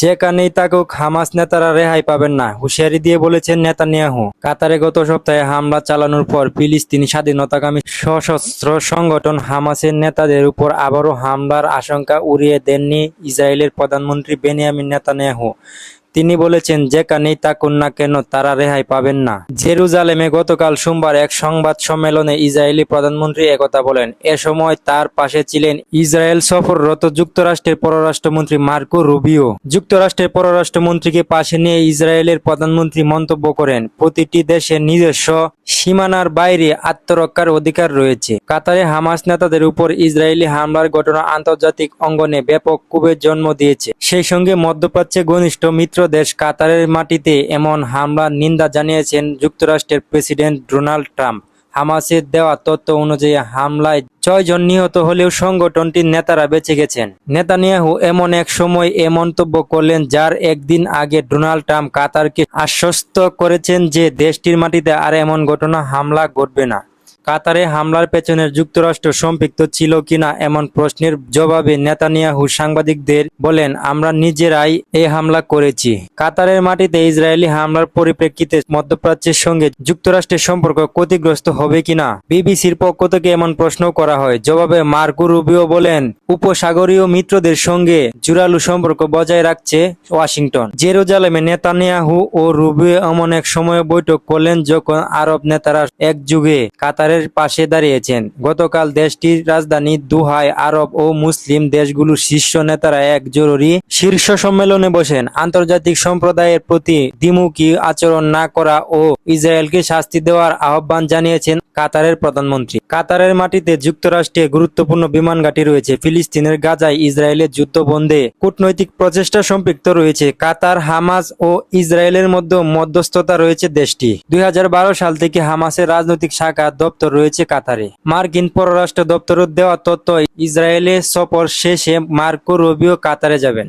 যেখানেই তাকেও হামাস নেতারা রেহাই পাবেন না। হুঁশিয়ারি দিয়ে বলেছেন নেতানিয়াহু। কাতারে গত সপ্তাহে হামলা চালানোর পর ফিলিস্তিনি স্বাধীনতাকামী সশস্ত্র সংগঠন হামাসের নেতাদের উপর আবারও হামলার আশঙ্কা উড়িয়ে দেননি ইসরায়েলের প্রধানমন্ত্রী বেনিয়ামিন নেতানিয়াহু। তিনি বলেছেন, যেখানেই থাকুন না কেন, তারা রেহাই পাবেন না। জেরুজালেমে গতকাল সোমবার এক সংবাদ সম্মেলনে ইসরায়েলি প্রধানমন্ত্রী একথা বলেন। এ সময় তার পাশে ছিলেন ইসরায়েল সফররত যুক্তরাষ্ট্রের পররাষ্ট্রমন্ত্রী মার্কো রুবিও। যুক্তরাষ্ট্রের পররাষ্ট্রমন্ত্রীকে পাশে নিয়ে ইসরায়েলের প্রধানমন্ত্রী মন্তব্য করেন, প্রতিটি দেশের নিজস্ব সীমানার বাইরে আত্মরক্ষার অধিকার রয়েছে। কাতারে হামাস নেতাদের উপর ইসরায়েলি হামলার ঘটনা আন্তর্জাতিক অঙ্গনে ব্যাপক ক্ষোভের জন্ম দিয়েছে। সেই সঙ্গে মধ্যপ্রাচ্যে ঘনিষ্ঠ মিত্র দেশ কাতারের মাটিতে এমন হামলার নিন্দা জানিয়েছেন যুক্তরাষ্ট্রের প্রেসিডেন্ট ডোনাল্ড ট্রাম্প। হামাসের দেওয়া তথ্য অনুযায়ী হামলায় ছয়জন নিহত হলেও সংগঠনটির নেতারা বেঁচে গেছেন। নেতানিয়াহু এমন এক সময় এ মন্তব্য করলেন যার একদিন আগে ডোনাল্ড ট্রাম্প কাতারকে আশ্বস্ত করেছেন যে দেশটির মাটিতে আর এমন ঘটনা, হামলা ঘটবে না। কাতারে হামলার পেছনে যুক্তরাষ্ট্র সম্পৃক্ত ছিল কিনা এমন প্রশ্নের জবাবে নেতানিয়াহু সাংবাদিকদের বলেন, আমরা নিজেরাই এই হামলা করেছি। কাতারের মাটিতে ইসরায়েলি হামলার পরিপ্রেক্ষিতে মধ্যপ্রাচ্যের সঙ্গে যুক্তরাষ্ট্রের সম্পর্ক ক্ষতিগ্রস্ত হবে কিনা? বিবিসির পক্ষ থেকে এমন প্রশ্ন করা হয়। জবাবে মার্কো রুবিও বলেন, উপসাগরীয় মিত্রদের সঙ্গে জোরালো সম্পর্ক বজায় রাখছে ওয়াশিংটন। জেরুজালেমে নেতানিয়াহু ও রুবিও এমন এক সময় বৈঠক করলেন যখন আরব নেতারা একযুগে কাতারের পাশে দাঁড়িয়েছেন। গতকাল দেশটির রাজধানী দুহায় আরব ও মুসলিম দেশগুলোর শীর্ষ নেতারা এক জরুরি শীর্ষ সম্মেলনে বসেন। আন্তর্জাতিক সম্প্রদায়ের প্রতি দ্বিমুখী আচরণ না করা ও ইসরায়েলকে শাস্তি দেওয়ার আহ্বান জানিয়েছেন কাতারের প্রধানমন্ত্রী। কাতারের মাটিতে যুক্তরাষ্ট্রে গুরুত্বপূর্ণ বিমান ঘাঁটি রয়েছে। ফিলিস্তিনের গাজায় ইসরায়েলের যুদ্ধ বন্ধে কূটনৈতিক প্রচেষ্টা সম্পৃক্ত রয়েছে। কাতার, হামাস ও ইসরায়েলের মধ্যে মধ্যস্থতা রয়েছে দেশটি। দুই হাজার বারো সাল থেকে হামাসের রাজনৈতিক শাখা দপ্তর রয়েছে কাতারে। মার্কিন পররাষ্ট্র দপ্তরের দেওয়া তথ্য ইসরায়েলে সফর শেষে মার্কো রবিও কাতারে যাবেন।